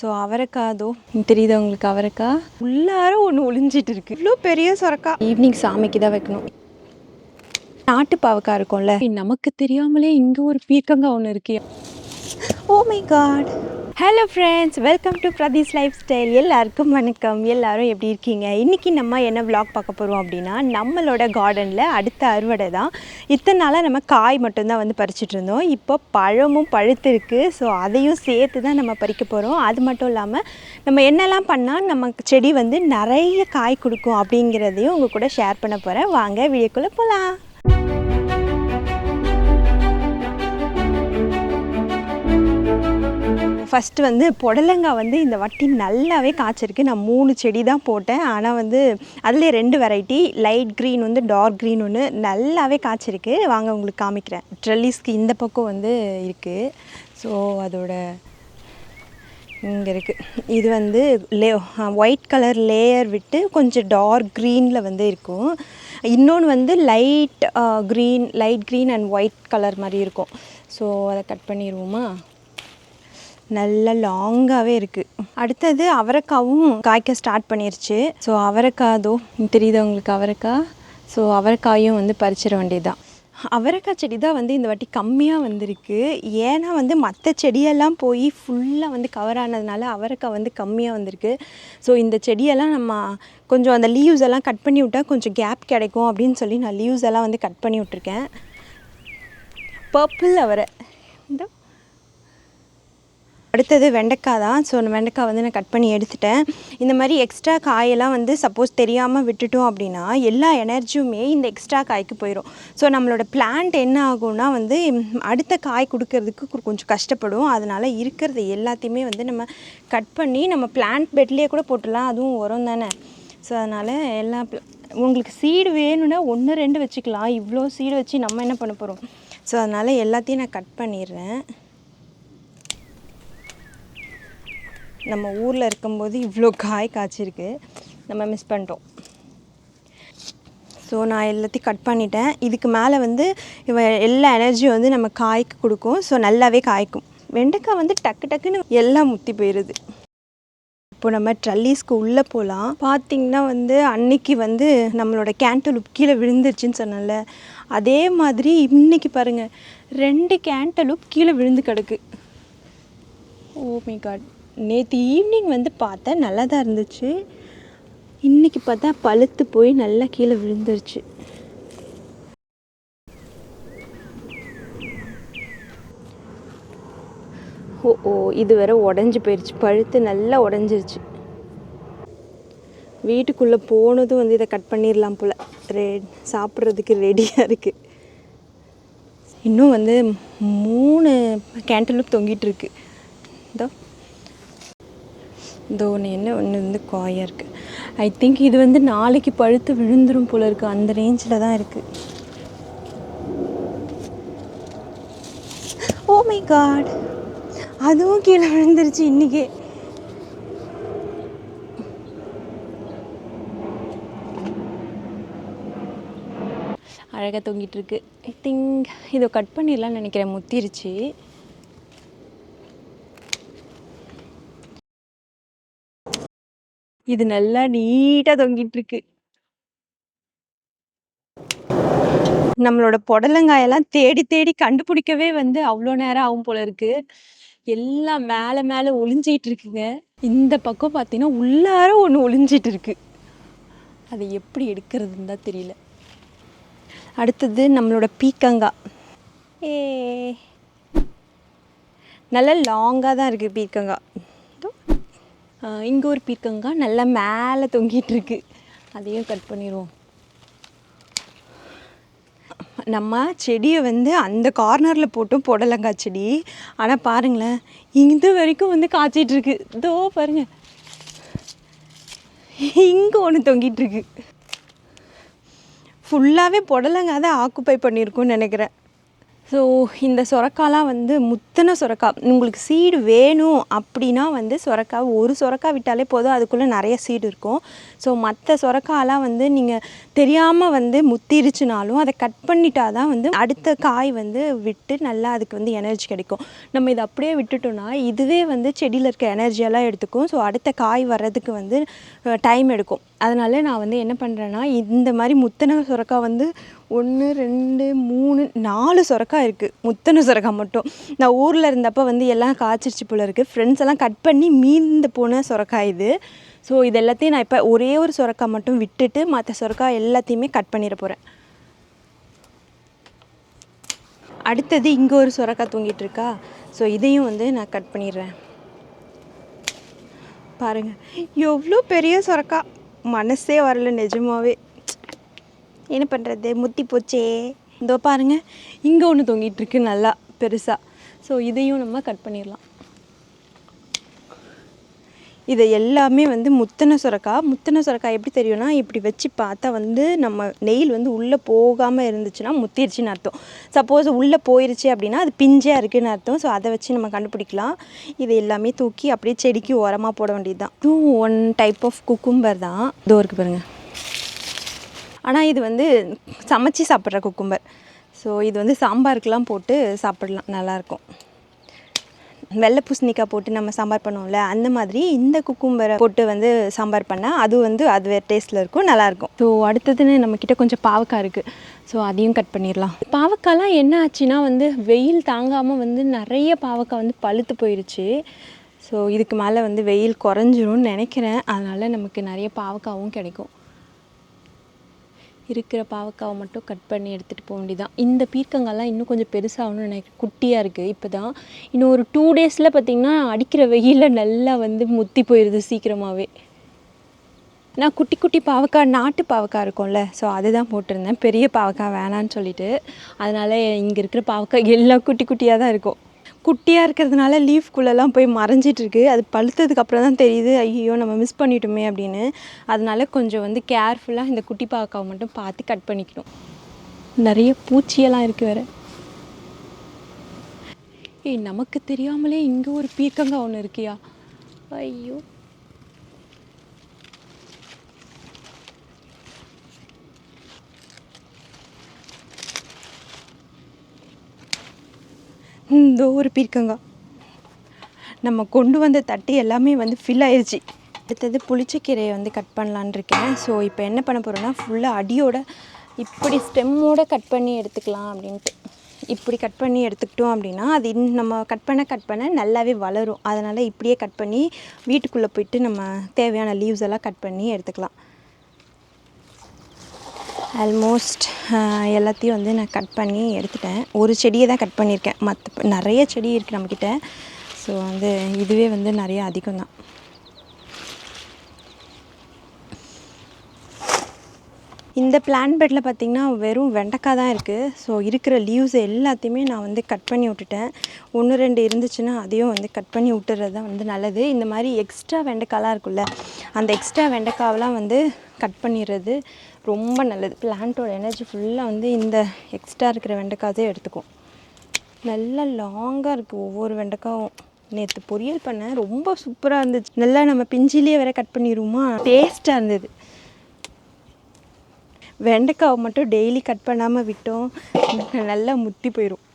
So அவரைக்காய் அதோ தெரியுதவங்களுக்கு அவரைக்காய் உள்ளார ஒன்று ஒளிஞ்சிட்டு இருக்கு இவ்வளோ பெரிய சொரக்காய் ஈவினிங் சாமிக்கு தான் வைக்கணும். நாட்டு பாவக்காய் இருக்கும்ல. நமக்கு தெரியாமலே இங்கே ஒரு பீர்க்கங்காய் ஒன்று இருக்கு. Oh oh my god hello friends welcome to Pradhees lifestyle எல்லாருக்கும் வணக்கம். எல்லாரும் எப்படி இருக்கீங்க? இன்றைக்கி நம்ம என்ன விளாக் பார்க்க போகிறோம் அப்படின்னா நம்மளோட கார்டனில் அடுத்த அறுவடை தான். இத்தனை நாளாக நம்ம காய் மட்டும்தான் வந்து பறிச்சுட்டு இருந்தோம். இப்போ பழமும் பழுத்திருக்கு ஸோ அதையும் சேர்த்து தான் நம்ம பறிக்க போகிறோம் அது மட்டும் இல்லாமல் நம்ம என்னெல்லாம் பண்ணால் நம்ம செடி வந்து நிறைய காய் கொடுக்கும் அப்படிங்கிறதையும் உங்கள் கூட ஷேர் பண்ண போகிறேன் வாங்க வீடியோக்குள்ளே போகலாம் ஃபஸ்ட்டு வந்து புடலங்காய் வந்து இந்த வட்டி நல்லாவே காய்ச்சிருக்கு. நான் மூணு செடி தான் போட்டேன். ஆனால் வந்து அதுலேயே ரெண்டு வெரைட்டி லைட் க்ரீன் வந்து டார்க் க்ரீன் ஒன்று நல்லாவே காய்ச்சிருக்கு. வாங்க உங்களுக்கு காமிக்கிறேன். ட்ரெல்லிஸ்க்கு இந்த பக்கம் வந்து இருக்குது ஸோ அதோட இங்கே இருக்குது இது வந்து லே ஒயிட் கலர் லேயர் விட்டு கொஞ்சம் டார்க் க்ரீனில் வந்து இருக்கும். இன்னொன்று வந்து light green light green and white colour மாதிரி இருக்கும். ஸோ அதை கட் பண்ணிடுவோமா நல்ல லாங்காகவே இருக்குது அடுத்தது அவரைக்காவும் காய்க்க ஸ்டார்ட் பண்ணிருச்சு. ஸோ அவரைக்காய் அதோ தெரியுது உங்களுக்கு அவரைக்காய்? ஸோ அவரைக்காயும் வந்து பறிச்சிட வேண்டியதுதான். அவரைக்காய் செடி தான் வந்து இந்த வாட்டி கம்மியாக வந்திருக்கு. ஏன்னா வந்து மற்ற செடியெல்லாம் போய் ஃபுல்லாக வந்து கவர் ஆனதுனால அவரைக்காய் வந்து கம்மியாக வந்திருக்கு. ஸோ இந்த செடியெல்லாம் நம்ம கொஞ்சம் அந்த லீவ்ஸ் எல்லாம் கட் பண்ணி விட்டால் கொஞ்சம் கேப் கிடைக்கும் அப்படின்னு சொல்லி நான் லீவ்ஸ் எல்லாம் வந்து கட் பண்ணி விட்ருக்கேன் பர்பிள் அவரை. அடுத்தது வெண்டைக்காய் தான். ஸோ அந்த வெண்டைக்காய் வந்து நான் கட் பண்ணி எடுத்துட்டேன். இந்த மாதிரி எக்ஸ்ட்ரா காயெல்லாம் வந்து சப்போஸ் தெரியாமல் விட்டுட்டோம் அப்படின்னா எல்லா எனர்ஜியுமே இந்த எக்ஸ்ட்ரா காய்க்கு போயிடும் ஸோ நம்மளோட பிளான்ட் என்ன ஆகும்னா வந்து அடுத்த காய் கொடுக்கறதுக்கு கொஞ்சம் கஷ்டப்படும். அதனால் இருக்கிறது எல்லாத்தையுமே வந்து நம்ம கட் பண்ணி நம்ம பிளான்ட் பெட்லேயே கூட போட்டுடலாம். அதுவும் உரம் தானே. ஸோ அதனால் எல்லா உங்களுக்கு சீடு வேணும்னா ஒன்று ரெண்டு வச்சுக்கலாம். இவ்வளோ சீடு வச்சு நம்ம என்ன பண்ண போகிறோம் ஸோ அதனால் எல்லாத்தையும் நான் கட் பண்ணிடுறேன். நம்ம ஊரில் இருக்கும்போது இவ்வளோ காய் காய்ச்சிருக்கு. நம்ம மிஸ் பண்ணிட்டோம். ஸோ நான் எல்லாத்தையும் கட் பண்ணிட்டேன். இதுக்கு மேலே வந்து இவ எல்லா எனர்ஜியும் வந்து நம்ம காய்க்கு கொடுக்கும். ஸோ நல்லாவே காய்க்கும். வெண்டைக்காய் வந்து டக்கு டக்குன்னு எல்லாம் முத்தி போயிடுது இப்போ நம்ம ட்ரல்லீஸ்க்கு உள்ளே போகலாம் பார்த்திங்கன்னா வந்து அன்னைக்கு வந்து நம்மளோட கேண்டலுப் கீழே விழுந்துருச்சுன்னு சொன்னல அதே மாதிரி இன்னைக்கு பாருங்கள் ரெண்டு கேண்டலுப் கீழே விழுந்து கிடக்கு. ஓ மை காட் நேற்று ஈவினிங் வந்து பார்த்தேன் நல்லா தான் இருந்துச்சு. இன்றைக்கி பார்த்தா பழுத்து போய் நல்லா கீழே விழுந்துருச்சு. ஓ ஓ இது வேற உடஞ்சி போயிடுச்சு பழுத்து நல்லா உடஞ்சிருச்சு. வீட்டுக்குள்ளே போனதும் வந்து இதை கட் பண்ணிடலாம் போல். ரெ சாப்பிட்றதுக்கு ரெடியாக இருக்குது இன்னும் வந்து மூணு கேண்டலுப் தொங்கிட்டு இருக்கு. இதோ. இந்த ஒன்று என்ன ஒன்று வந்து காயாக இருக்குது ஐ திங்க் இது வந்து நாளைக்கு பழுத்து விழுந்துரும் போல இருக்குது அந்த ரேஞ்சில் தான் இருக்குது ஓ oh மை காட் அதுவும் கீழே விழுந்துருச்சு இன்றைக்கே அழகாக தொங்கிட்டு இருக்கு. ஐ திங்க் இதை கட் பண்ணிடலாம்னு நினைக்கிறேன். முத்திருச்சு. இது நல்லா நீட்டாக தொங்கிட்டு இருக்கு நம்மளோட புடலங்காயெல்லாம் தேடி தேடி கண்டுபிடிக்கவே வந்து அவ்வளோ நேரம் ஆகும் போல இருக்கு. எல்லாம் மேலே மேலே ஒளிஞ்சிட்டு இருக்குங்க இந்த பக்கம் பார்த்தீங்கன்னா உள்ளார ஒன்று ஒளிஞ்சிட்டு இருக்கு அதை எப்படி எடுக்கிறதுன்னு தான் தெரியல. அடுத்தது நம்மளோட பீக்கங்காய் ஏ நல்ல லாங்காக தான் இருக்குது பீக்கங்காய் இங்கே ஒரு பீர்க்கங்காய் நல்லா மேலே தொங்கிட்டு அதையும் கட் பண்ணிடுவோம் நம்ம செடியை வந்து அந்த கார்னரில் போட்டும் புடலங்காய் செடி. ஆனால் பாருங்களேன் இது வரைக்கும் வந்து காய்ச்சிட்ருக்கு இதோ பாருங்கள் இங்கே ஒன்று தொங்கிட்டுருக்கு. ஃபுல்லாகவே புடலங்காய் தான் ஆக்குப்பை பண்ணியிருக்கும்னு நினைக்கிறேன். ஸோ இந்த சொரக்காலாம் வந்து முத்தின சொரக்கா. உங்களுக்கு சீடு வேணும் அப்படின்னா வந்து சொரக்கா ஒரு சொரக்காய் விட்டாலே போதும். அதுக்குள்ளே நிறைய சீடு இருக்கும். ஸோ மற்ற சொரக்காலாம் வந்து நீங்கள் தெரியாமல் வந்து முத்திருச்சுனாலும் அதை கட் பண்ணிட்டா தான் வந்து அடுத்த காய் வந்து விட்டு நல்லா அதுக்கு வந்து எனர்ஜி கிடைக்கும். நம்ம இதை அப்படியே விட்டுட்டோம்னா இதுவே வந்து செடியில் இருக்க எனர்ஜியெல்லாம் எடுத்துக்கும். ஸோ அடுத்த காய் வர்றதுக்கு வந்து டைம் எடுக்கும். அதனால் நான் வந்து என்ன பண்ணுறேன்னா இந்த மாதிரி முத்தின சுரக்காய் வந்து ஒன்று ரெண்டு மூணு நாலு சொரக்கா இருக்குது முத்தின சுரக்காய் மட்டும். நான் ஊரில் இருந்தப்போ வந்து எல்லாம் காய்ச்சிருச்சு போல இருக்குது ஃப்ரெண்ட்ஸ் எல்லாம் கட் பண்ணி மீந்து போன சொரக்கா இது. ஸோ இது எல்லாத்தையும் நான் இப்போ ஒரே ஒரு சுரக்காய் மட்டும் விட்டுட்டு மற்ற சொரக்கா எல்லாத்தையுமே கட் பண்ணிட போகிறேன் அடுத்தது இங்கே ஒரு சுரக்காய் தூங்கிட்டு இருக்கா? ஸோ இதையும் வந்து நான் கட் பண்ணிடுறேன். பாருங்கள் எவ்வளோ பெரிய சொரக்கா. மனசே வரல நிஜமாவே. என்ன பண்ணுறது முத்தி போச்சே. இதோ பாருங்கள் இங்கே ஒன்று தொங்கிட்டு இருக்கு நல்லா பெருசாக ஸோ இதையும் நம்ம கட் பண்ணிடலாம். இது எல்லாமே வந்து முத்தின சுரக்காய் முத்தின சுரக்காய் எப்படி தெரியும்னா இப்படி வச்சு பார்த்தா வந்து நம்ம நெயில் வந்து உள்ளே போகாமல் இருந்துச்சுன்னா முத்திருச்சுன்னு அர்த்தம். சப்போஸ் உள்ளே போயிருச்சு அப்படின்னா அது பிஞ்சாக இருக்குன்னு அர்த்தம். ஸோ அதை வச்சு நம்ம கண்டுபிடிக்கலாம். இது எல்லாமே தூக்கி அப்படியே செடிக்கு உரமாக போட வேண்டியது தான் இதுவும் ஒன் டைப் ஆஃப் குக்கும்பர் தான். இதோ பாருங்கள் ஆனால் இது வந்து சமைச்சு சாப்பிட்ற குக்கும்பர் ஸோ இது வந்து சாம்பாருக்கெலாம் போட்டு சாப்பிடலாம். நல்லாயிருக்கும் வெள்ளை பூசணிக்காய் போட்டு நம்ம சாம்பார் பண்ணுவோம்ல அந்த மாதிரி இந்த குக்கும்பரை போட்டு வந்து சாம்பார் பண்ணால் அது வந்து அது வேறு டேஸ்ட்டில் இருக்கும் நல்லாயிருக்கும் ஸோ அடுத்ததுன்னு நம்மக்கிட்ட கொஞ்சம் பாவக்காய் இருக்குது ஸோ அதையும் கட் பண்ணிடலாம். பாவக்காய்லாம் என்ன ஆச்சுன்னா வந்து வெயில் தாங்காமல் வந்து நிறைய பாவக்காய் வந்து பழுத்து போயிடுச்சு ஸோ இதுக்கு மேலே வந்து வெயில் குறைஞ்சிரும்னு நினைக்கிறேன். அதனால் நமக்கு நிறைய பாவக்காவும் கிடைக்கும். இருக்கிற பாவக்காவை மட்டும் கட் பண்ணி எடுத்துகிட்டு போக வேண்டியதான் இந்த பீர்க்கங்காய்லாம் இன்னும் கொஞ்சம் பெருசாகணும்னு நினைக்கிறேன். குட்டியாக இருக்குது இப்போ தான் இன்னும் ஒரு டூ டேஸில் பார்த்திங்கன்னா அடிக்கிற வெயிலில் நல்லா வந்து முத்தி போயிடுது சீக்கிரமாகவே நான் குட்டி குட்டி பாவக்காய் நாட்டு பாவக்காய் இருக்கும்ல ஸோ அதுதான் போட்டிருந்தேன். பெரிய பாவக்காய் வேணான்னு சொல்லிட்டு. அதனால் இங்கே இருக்கிற பாவக்காய் எல்லாம் குட்டி குட்டியாக தான் இருக்கும். குட்டியாக இருக்கிறதுனால லீஃப்குள்ளெல்லாம் போய் மறைஞ்சிட்ருக்கு. அது பழுத்ததுக்கு அப்புறம் தான் தெரியுது ஐயோ நம்ம மிஸ் பண்ணிட்டோமே அப்படின்னு. அதனால கொஞ்சம் வந்து கேர்ஃபுல்லாக இந்த குட்டி பாக்காவை மட்டும் பார்த்து கட் பண்ணிக்கணும். நிறைய பூச்சியெல்லாம் இருக்குது வேறு. ஏய் நமக்கு தெரியாமலே இங்கே ஒரு பீர்க்கங்காய் ஒன்று இருக்கியா? ஐயோ. இந்த ஒரு பீர்க்கங்காய் நம்ம கொண்டு வந்த தட்டு எல்லாமே வந்து ஃபில் ஆயிடுச்சு அடுத்தது புளிச்சக்கீரையை வந்து கட் பண்ணலான்னு இருக்கேன். ஸோ இப்போ என்ன பண்ண போகிறோன்னா ஃபுல்லாக அடியோட இப்படி ஸ்டெம்மோட கட் பண்ணி எடுத்துக்கலாம் அப்படின்ட்டு. இப்படி கட் பண்ணி எடுத்துக்கிட்டோம் அப்படின்னா அது இன் நம்ம கட் பண்ண கட் பண்ண நல்லாவே வளரும். அதனால் இப்படியே கட் பண்ணி வீட்டுக்குள்ளே போயிட்டு நம்ம தேவையான லீவ்ஸ் எல்லாம் கட் பண்ணி எடுத்துக்கலாம். ஆல்மோஸ்ட் எல்லாத்தையும் வந்து நான் கட் பண்ணி எடுத்துட்டேன். ஒரு செடியை தான் கட் பண்ணியிருக்கேன். மற்ற நிறைய செடி இருக்குது நம்மக்கிட்ட ஸோ வந்து இதுவே வந்து நிறைய அதிகம் தான். இந்த பிளான் பெட்டில் பார்த்திங்கன்னா வெறும் வெண்டைக்காய் தான் இருக்குது ஸோ இருக்கிற லீவ்ஸ் எல்லாத்தையுமே நான் வந்து கட் பண்ணி விட்டுட்டேன். ஒன்று ரெண்டு இருந்துச்சுன்னா அதையும் வந்து கட் பண்ணி விட்டுறது தான் வந்து நல்லது. இந்த மாதிரி எக்ஸ்ட்ரா வெண்டைக்காய்லாம் இருக்குல்ல அந்த எக்ஸ்ட்ரா வெண்டைக்காவெலாம் வந்து கட் பண்ணிடுறது ரொம்ப நல்லது. பிளான்ட்டோட எனர்ஜி ஃபுல்லாக வந்து இந்த எக்ஸ்ட்ரா இருக்கிற வெண்டைக்காதே எடுத்துக்கும். நல்லா லாங்காக இருக்குது ஒவ்வொரு வெண்டைக்காவும். நேற்று பொரியல் பண்ணேன் ரொம்ப சூப்பராக இருந்துச்சு. நல்லா நம்ம பிஞ்சிலேயே வேற கட் பண்ணிடுவோமா? டேஸ்ட்டாக இருந்தது. வெண்டைக்காவை மட்டும் டெய்லி கட் பண்ணாமல் விட்டோம். நல்லா முத்தி போயிடும்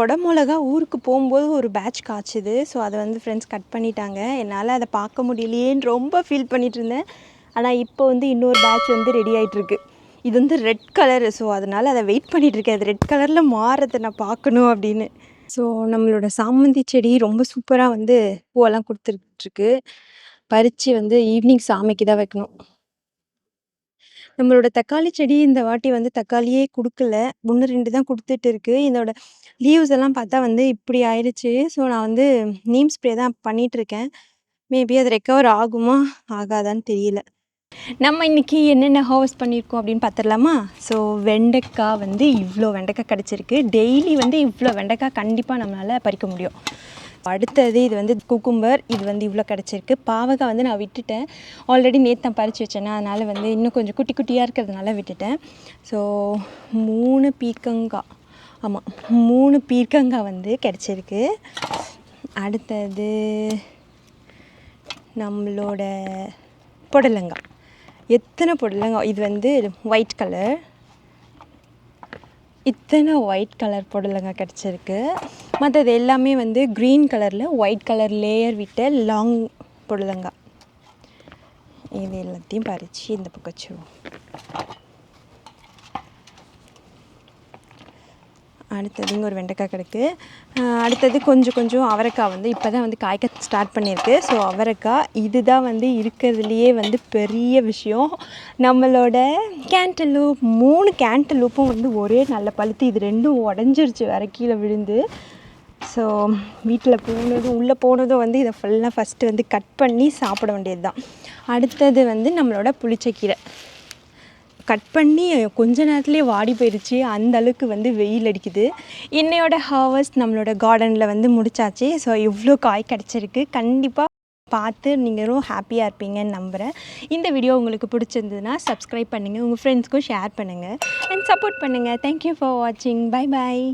குடமிளகா ஊருக்கு போகும்போது ஒரு பேட்ச் காய்ச்சிது. ஸோ அதை வந்து ஃப்ரெண்ட்ஸ் கட் பண்ணிட்டாங்க. என்னால் அதை பார்க்க முடியலையேன்னு ரொம்ப ஃபீல் பண்ணிட்டு இருந்தேன். ஆனால் இப்போ வந்து இன்னொரு பேட்ச் வந்து ரெடி ஆகிட்டுருக்கு இது வந்து ரெட் கலரு ஸோ அதனால் அதை வெயிட் பண்ணிகிட்ருக்கேன் இருக்கேன். அது ரெட் கலரில் மாறதை நான் பார்க்கணும் அப்படின்னு. ஸோ நம்மளோட சாமந்தி செடி ரொம்ப சூப்பராக வந்து பூவெல்லாம் கொடுத்துட்ருக்கு பறித்து வந்து ஈவினிங் சாமிக்கு தான் வைக்கணும். நம்மளோட தக்காளி செடி இந்த வாட்டி வந்து தக்காளியே கொடுக்கல. ஒன்று ரெண்டு தான் கொடுத்துட்டு இருக்கு. இதோட லீவ்ஸ் எல்லாம் பார்த்தா வந்து இப்படி ஆயிடுச்சு. ஸோ நான் வந்து நீம் ஸ்ப்ரே தான் பண்ணிகிட்ருக்கேன் இருக்கேன் மேபி அது ரெக்கவர் ஆகுமா? ஆகாதான்னு தெரியல. நம்ம இன்றைக்கி என்னென்ன ஹார்வெஸ்ட் பண்ணியிருக்கோம் அப்படின்னு பார்த்துடலாமா? ஸோ வெண்டைக்காய் வந்து இவ்வளோ வெண்டைக்காய் கிடச்சிருக்கு. டெய்லி வந்து இவ்வளோ வெண்டைக்காய் கண்டிப்பாக நம்மளால் பறிக்க முடியும். அடுத்தது இது வந்து குக்கும்பர் இது வந்து இவ்வளோ கிடச்சிருக்கு. பாவக்காய் வந்து நான் விட்டுட்டேன். ஆல்ரெடி நேற்று தான் பறித்து வச்சேன்னா அதனால் வந்து இன்னும் கொஞ்சம் குட்டி குட்டியாக இருக்கிறதுனால விட்டுட்டேன். ஸோ மூணு பீக்கங்காய் ஆமாம் மூணு பீர்க்கங்காய் வந்து கிடச்சிருக்கு. அடுத்தது நம்மளோட புடலங்காய். எத்தனை புடலங்காய்? இது வந்து ஒயிட் கலர் இத்தனை ஒயிட் கலர் புடலங்காய் கிடச்சிருக்கு. மற்றது எல்லாமே வந்து க்ரீன் கலரில் ஒயிட் கலர் லேயர் விட்ட லாங் புடலங்காய். இது எல்லாத்தையும் பறித்து இந்த பக்கம் வச்சுருவோம். அடுத்தது இங்கே ஒரு வெண்டைக்காய் கிடக்கு. அடுத்தது கொஞ்சம் கொஞ்சம் அவரைக்காய் வந்து இப்போ தான் வந்து காய்க்க ஸ்டார்ட் பண்ணியிருக்கு. ஸோ அவரைக்காய் இதுதான் வந்து இருக்கிறதுலையே வந்து பெரிய விஷயம். நம்மளோட கேண்டலூப் மூணு கேண்டலூப்பும் வந்து ஒரே நல்ல பழுத்து இது ரெண்டும் உடஞ்சிருச்சு வர கீழே விழுந்து. ஸோ வீட்டில் போனதும் உள்ளே போனதும் வந்து இதை ஃபுல்லாக ஃபஸ்ட்டு வந்து கட் பண்ணி சாப்பிட வேண்டியது தான் அடுத்தது வந்து நம்மளோட புளிச்சக்கீரை. கட் பண்ணி கொஞ்ச நேரத்துலேயே வாடி போயிடுச்சு அந்த அளவுக்கு வந்து வெயில் அடிக்குது. இன்னையோட ஹார்வஸ்ட் நம்மளோட கார்டனில் வந்து முடிச்சாச்சு. ஸோ இவ்வளோ காய் கிடச்சிருக்கு. கண்டிப்பாக பார்த்து நீங்களும் ஹாப்பியாக இருப்பீங்கன்னு நம்புகிறேன் இந்த வீடியோ உங்களுக்கு பிடிச்சிருந்ததுன்னா சப்ஸ்கிரைப் பண்ணுங்கள் உங்கள் ஃப்ரெண்ட்ஸ்க்கும் ஷேர் பண்ணுங்கள் அண்ட் சப்போர்ட் பண்ணுங்கள் தேங்க்யூ ஃபார் வாட்சிங் பை பாய்